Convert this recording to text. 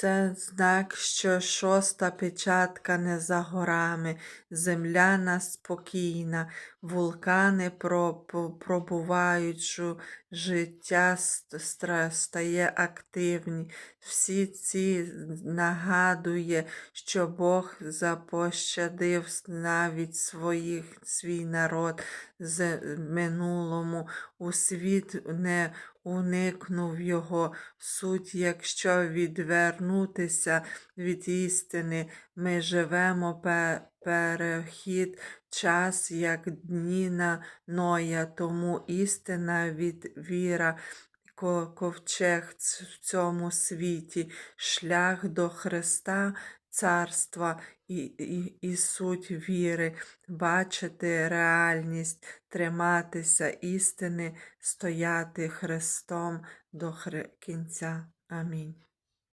Це знак, що шоста печатка не за горами, земля нас спокійна, вулкани про- пробувають, життя стає активні. Всі ці нагадує, що Бог запощадив навіть своїх, свій народ з минулому, у світ не уникнув його суть, якщо відвернутися від істини, ми живемо пе- перехід час, як дні на Ноя, тому істина від віра. Ковчег в цьому світі, шлях до Христа, царства і, і, і суть віри, бачити реальність, триматися істини, стояти Христом до кінця. Амінь.